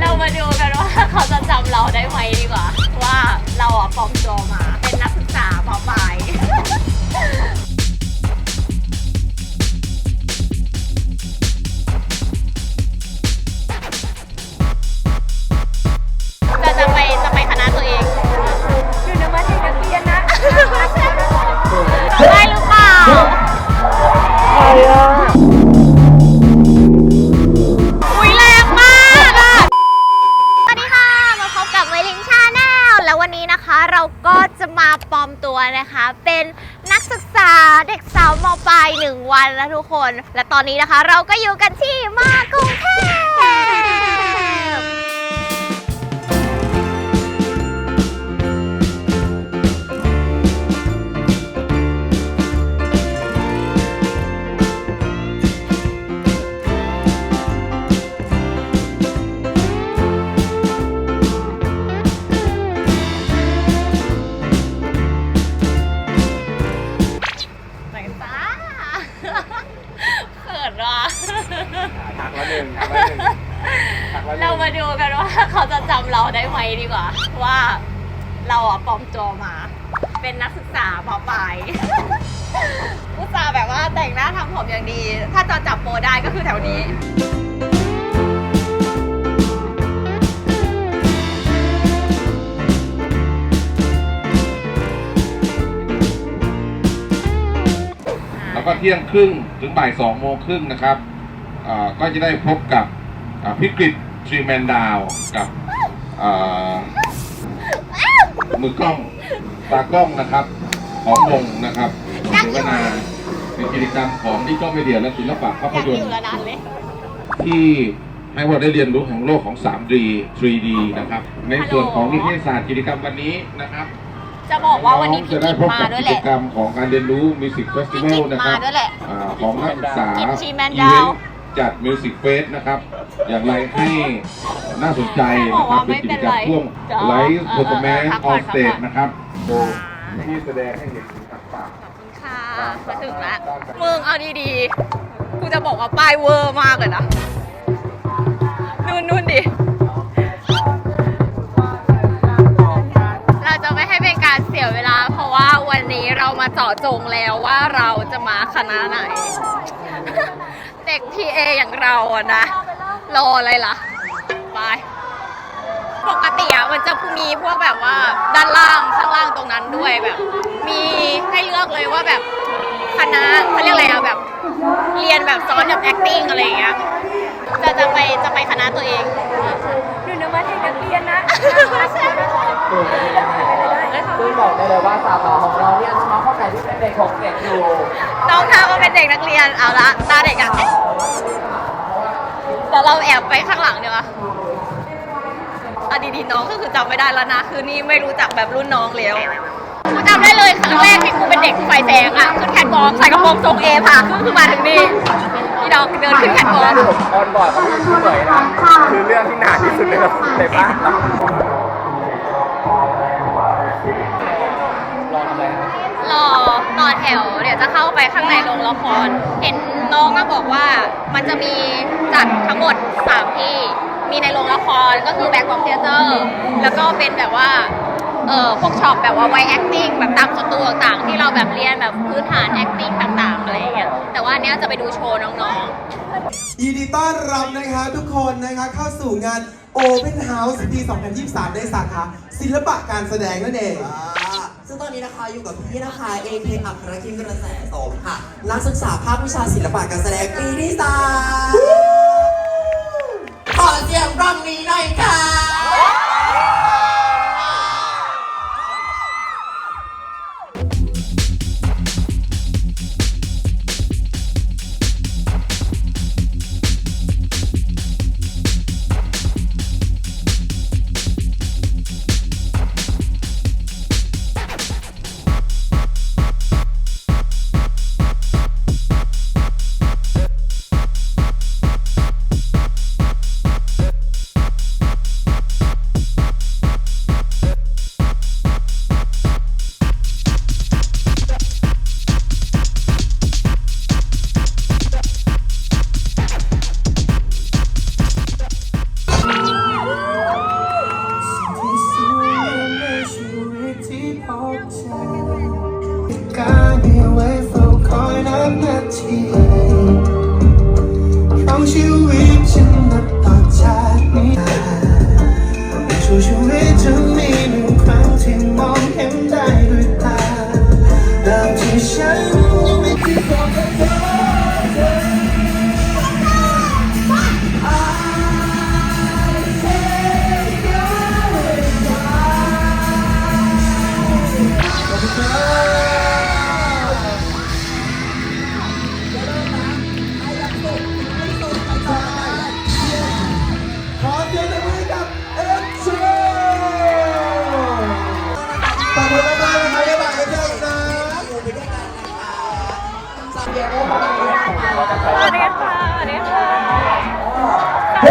เรามาดูกันว่าเขาจะจำเราได้ไหมดีกว่า ว่าเราอะปลอมตัวมา เป็นนักศึกษาปลายจะ และตอนนี้นะคะเราก็อยู่กัน นึ่งหักละหนึ่งหักละหนึ่งเรามาดูกันว่าเขาจะจำเราได้ไหมดีกว่า ว่าเราอะปลอมตัวมา เป็นนักศึกษามปลาย อุตส่าห์แบบว่าแต่งหน้าทำผมอย่างดี ถ้าจะจับโปรได้ก็คือแถวนี้ แล้วก็เที่ยงครึ่งถึงบ่ายสองโมงครึ่งนะครับอ่า ก็จะได้พบกับอ่าพิกฤตทรีแมนดาวกับอ่ามือกล้องตากล้องนะครับ ของวงนะครับเสวนาเป็นกิจกรรมของดิจิทัลมีเดียและศิลปะภาพอยากยอนตยู่ร์แล้วนานเลยที่ให้พวกเราได้เรียนรู้ของโลกของ 3D 3D นะครับ ในส่วนของนิเทศศาสตร์กิจกรรมวันนี้นะครับ จะบอกว่าวันนี้พี่จะได้กิจพบมากับด้วยกิแหจละกรรมของการเรียนรู้มิวสิกเฟสติวัพี่ลกิจนะครับมาด้วยแหละอ่าของนักศึกษากิจชีแมนอีดาวเวนต์ จัดมิวสิกเฟสนะครับ อย่างไรให้น่าสนใจนะครับเป็นกิจกรรมพ่วงไลฟ์เพอร์ฟอร์แมนซ์ออนสเตจนะครับโดยที่แสดงให้เห็นถึงทักษะขอบคุณค่ะมาถึงแล้วมึงเอาดีๆ กูจะบอกว่าป้ายเวอร์มากเลยนะ นู่นนู่นดิ เราจะไม่ให้เป็นการเสียเวลา เพราะว่าวันนี้เรามาเจาะจงแล้วว่าเราจะมาคณะไหน เด็ก PA อย่างเราอะนะ รออะไรล่ะ ไป ปกติอะมันจะมีพวกแบบว่าด้านล่างข้างล่างตรงนั้นด้วยแบบ มีให้เลือกเลยว่าแบบคณะเขาเรียกอะไรอะแบบ เรียนแบบซ้อนกับ acting อะไรอย่างเงี้ยจะจะไปจะไปคณะตัวเองอยู่ในวัดเด็กนักเรียนนะ ซึ่งบอกได้เลยว่าสาขาของเราเนี่ยเฉพาะข้อไหนที่เป็นเด็กของเด็กอยู่น้องท่าก็เป็นเด็กนักเรียนเอาละตาเด็กอะเอ๊ะเดี๋ยวเราแอบไปข้างหลังเดี๋ยวอะอะดีๆน้องก็คือจำไม่ได้แล้วนะ คือนี่ไม่รู้จักแบบรุ่นน้องแล้วกูจำได้เลยครั้งแรกที่กูเป็นเด็กไฟแดงอะขึ้นแคทวอล์กใส่กระโปรงทรงเอผ่าขึ้นคือมาถึงนี่พี่ดอกเดินขึ้นแคทวอล์กผมออนบอร์ดกับพี่ชื่อเหมยนะคือเรื่องที่นานที่สุดในละครในบ้าน ต่อแถวเดี๋ยวจะเข้าไปข้างในโรงละคร เห็นน้องมาบอกว่ามันจะมีจัดทั้งหมด 3 ที่ มีในโรงละครก็คือแบ็คบ็อกเทเตอร์แล้วก็เป็นแบบว่าเออพวกช็อปแบบว่าไว acting แบบตามสตูต่างๆ ที่เราแบบเรียนแบบพื้นฐาน acting ต่างๆอะไรอย่างเงี้ยแต่ว่าอันเนี้ยจะไปดูโชว์น้องๆยินดีต้อนรับนะคะทุกคนนะคะเข้าสู่งาน Open House ปี 2023 ในสาขาศิลปะการแสดงนั่นเอง ซึ่งตอนนี้นะคะอยู่กับพี่นะคะ AK อัครคิมกระแสสมค่ะ นักศึกษาภาควิชาศิลปะการแสดงปีที่สามขอเสียงรบนี้หน่อยค่ะ Got me away from calling up the team.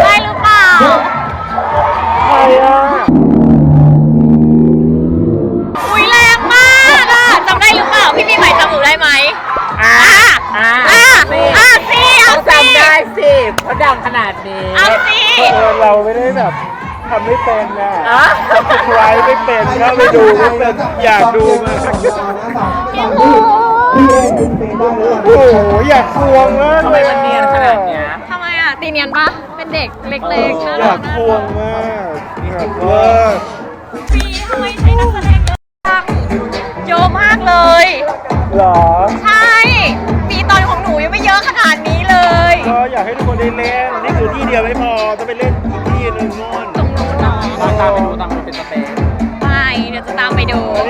ได้หรือเปล่าใครคุยแรงมากอะได้หรือเปล่า พี่ปีใหม่จำหนูได้ไหมอะอะอะอะสิเอาต้ได้สิเขาดังขนาดนี้สิเออเราไม่ได้แบบทำไม่เป็นนะอะ ทำสไครไม่เป็นถ้าไปดูไม่เป็นอยากดูมากยู โอ้โหอยากควงมากทำเลไมยมันเนียนขนาดเนี้ยทำไมอะตีเนียนปะเป็นเด็กเล็กๆน่าอรัยากกควงมากแบบว่าปีทำไมใช้นักแสดงเยอะจังเยอะมากเลยหรอ ใช่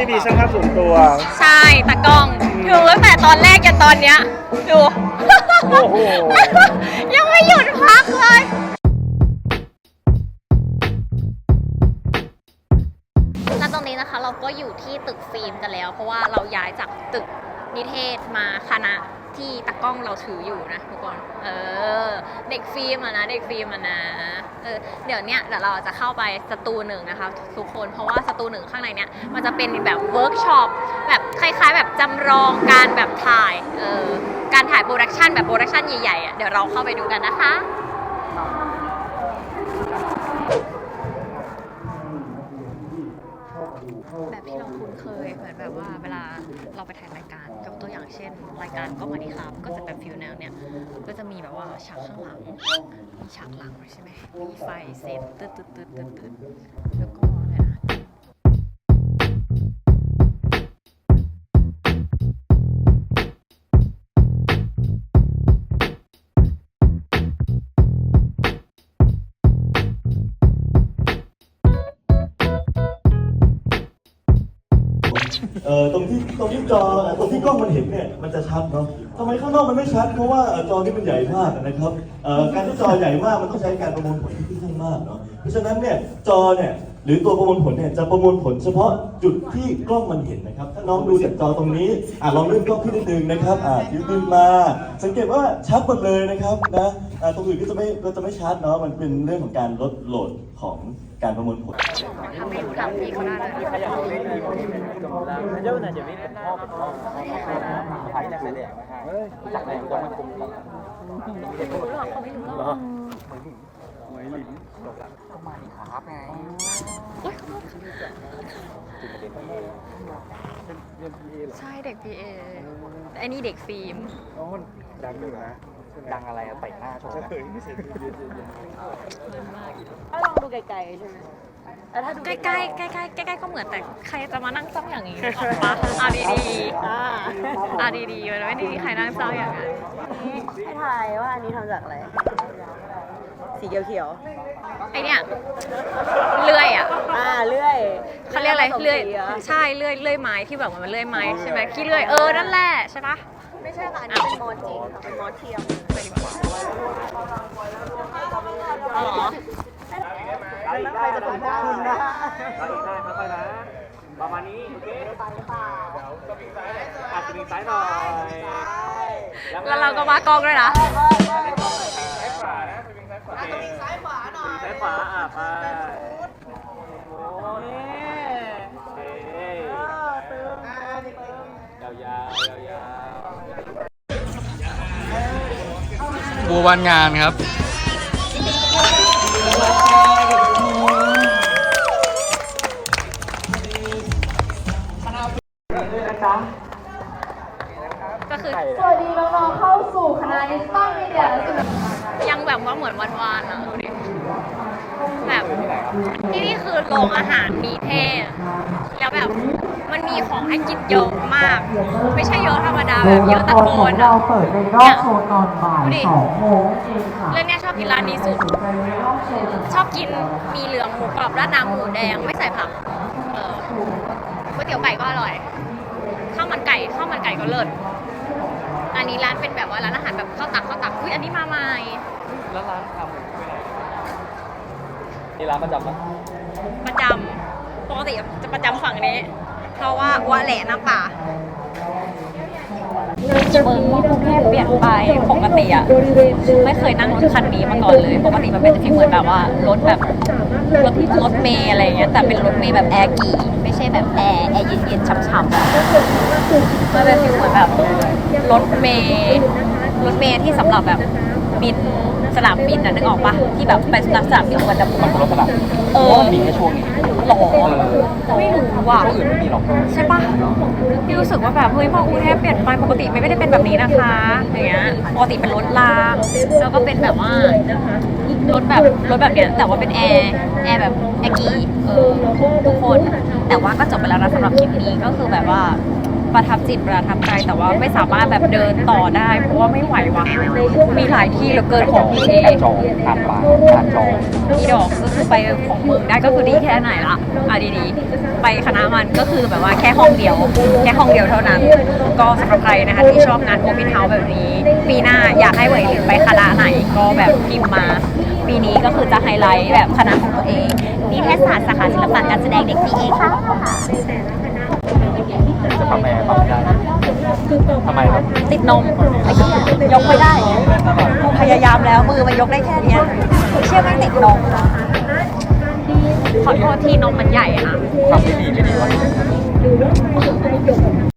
ไปดูแล้วนี่มีช่างภาพส่วนตัว ใช่ตากล้องดูตั้งแต่ตอนแรกจนตอนเนี้ยดู โอ้โห ยังไม่หยุดพักเลย และตรงนี้นะคะเราก็อยู่ที่ตึกฟิล์มกันแล้ว เพราะว่าเราย้ายจากตึกนิเทศมาคณะที่ตากล้องเราถืออยู่นะทุกคน เออ เด็กฟิล์มอะนะ เด็กฟิล์มอะนะ เออเดี๋ยวเนี้ยเดี๋ยวเราจะเข้าไปสตูหนึ่งนะคะทุกคนเพราะว่าสตูหนึ่งข้างในเนี้ยมันจะเป็นแบบเวิร์กช็อปแบบคล้าย ๆ แบบจำลองการแบบถ่ายเออการถ่ายโปรดักชันแบบโปรดักชันใหญ่ๆอะเดี๋ยวเราเข้าไปดูกันนะคะ แบบที่เราคุ้นเคยเหมือนแบบว่าเวลาเราไปถ่ายรายการยกตัวอย่างเช่น รายการก็มาดีครับ ก็จะแบบฟิลแนวเนี้ยก็จะมีแบบว่าฉากข้างหลังมีฉากหลังใช่ไหมมีไฟเซตตึ๊ดตึ๊ดตึ๊ดตึ๊ดตึ๊ดแล้วก็ เอ่อตรงที่ตรงที่จอตรงที่กล้องมันเห็นเนี่ยมันจะชัดเนาะทำไมข้างนอกมันไม่ชัด เพราะว่าเอ่อจอนี่มันใหญ่มากนะครับเอ่อการที่จอใหญ่มากมันต้องใช้การประมวลผลที่ค่อนข้างมากเนาะเพราะฉะนั้นเนี่ยจอเนี่ยหรือตัวประมวลผลเนี่ยจะประมวลผลเฉพาะจุดที่กล้องมันเห็นนะครับ ถ้าน้องดูจากจอตรงนี้อะลองเลื่อนกล้องขึ้นนิดนึงนะครับอะยืดดึงมา สังเกตว่าชัดหมดเลยนะครับนะอะตรงอื่นก็จะไม่ก็จะไม่ชัดเนาะมันเป็นเรื่องของการลดโหลดของ การประมวลผล ทำให้ดูทำพี่เขาได้เลยใครอยากเล่นดีกว่านี้เป็นเจ้าน่ะจะไม่เป็นพ่อเป็นพ่อใครนักแสดงไม่ให้จากไหนต้องมาคุมกันเหรอก็มาดีครับไงใช่เด็ก PA แต่อันนี้เด็กฟิล์ม ดังอยู่นะดังอะไรอะเตะหน้าโชว์นะเฮ้ยไม่เสร็จเย็นถ้าลอง ดูไกลๆใช่ไหมแต่ถ้าดูใกล้ๆใกล้ๆใกล้ๆก็เหมือนแต่ใครจะมานั่งจ้องอย่างนี้ออกปะเอาดีอ่าๆเอาดีๆมันไม่ได้มีใครนั่งจ้องอย่างนั้นให้ทายว่าอันนี้ทำจากอะไร สีเขียวไอเนี่ยเลื่อยอะๆอ่าเลื่อยเขาเรียกอะไรผสมเลื่อยสีหรใช่เลื่อยเลื่อยไม้ที่แบบมันเลื่อยไม้ใช่ไหมขี้เลื่อยเออนั่นแหละใช่ปะไม่ใช่ค่ะ อันนี้เป็นมอสจริงค่ะเป็นมอสเทียมอ๋อเหรอ ใครจะเป็นคุณนะค่อยๆนะ ประมาณนี้ โอเคอาจจะมีซ้ายหน่อย แล้วเราก็มากล้องด้วยนะ ซ้ายขวานะไปวิ่งซ้ายขวาอาจจะมีซ้ายขวาหน่อย ซ้ายขวาอะไปโอ้ยยาวยาวยาว บัววันงานครับ มือนวันวานๆอะดูดิแบบที่นี่คือโรงอาหารมีเทศแล้วแบบมันมีของให้กินเยอะมาก ไม่ใช่เยอะธรรมดาแบบเยอะตะโกนอะเปิดในรอบโชว์ตอนบ่ายสองโมงเองค่ะเรื่องเนี้ยชอบกินร้านนี้สุดชว์ชอบกินมีเหลืองหมูกรอบราดน้ำหมูแดงไม่ใส่ผักเออก๋วยเตี๋ยวไก่ก็อร่อยข้าวมันไก่ข้าวมันไก่ก็เลิศอันนี้ร้านเป็นแบบว่าร้านอาหารแบบข้าวตักข้าวตักอุ้ยอันนี้มาใหม่ แล้วร้านทำไปไหนนี่ร้านประจำปะประจำปกติจะประจำฝั่งนี้ เพราะว่าวะแหล่น้ำป่าเมืองกรุงเทพเปลี่ยนไปปกติอะไม่เคยนั่งรถคันนี้มาก่อนเลย ปกติมันเป็นฟีลเหมือนแบบว่ารถแบบรถรถเมย์อะไรอย่างเงี้ยแต่เป็นรถเมย์แบบแอร์กี่ไม่ใช่แบบแอร์แอร์เย็นๆช่ำๆอะมันเป็นฟีลเหมือนแบบรถเมย์รถเมย์ที่สำหรับแบบบิน สนามบินน่ะนึกออกปะที่แบบไปสนามบินมันจะมันคนละสลับเออมีแค่ช่วงนี้หรอไม่รู้ว่ะ ช่วงอื่นไม่มีหรอกใช่ปะพี่รู้สึกว่าแบบเฮ้ยพอกรุงเทพเปลี่ยนไปปกติไม่ได้เป็นแบบนี้นะคะอย่างเงี้ยปกติเป็นรถรางแล้วก็เป็นแบบว่ารถแบบรถแบบเนี้ยแต่ว่าเป็นแอร์แอร์แบบแอร์กีเออทุกคน แต่ว่าก็จบไปแล้วนะสำหรับคลิปนี้ก็คือแบบว่า ประทับจิตประทับใจแต่ว่าไม่สามารถแบบเดินต่อได้ เพราะว่าไม่ไหวว่ะมีหลายที่เหลือเกินของพี่เอการจองทางปลาการจองพี่ดอกก็คือไปของเมืองได้ก็คือดีแค่ไหนละอะดีๆไปคณะมันก็คือแบบว่าแค่ห้องเดียว แค่ห้องเดียวเท่านั้น ก็สำหรับใครนะคะที่ชอบงานโอเ n นเฮาส์แบบนี้ ปีหน้าอยากให้เหวยหลินไปคณะไหนก็แบบพิมพ์มา ปีนี้ก็คือจะไฮไลท์แบบคณะของตัวเองนิเทศศาสตร์สาขาศิลปะการแสดงเด็กพีเอค่ะ จะปรับแม่ปรับไม่ได้ทำไมครับติดนมไอ้เหี้ยยกไม่ได้กูพยายามแล้วมือมันยกได้แค่เนี้ยเชื่อแม่งติดนมขอโทษที่นมมันใหญ่อะนะ ทำไม่ดีไม่ดีวะ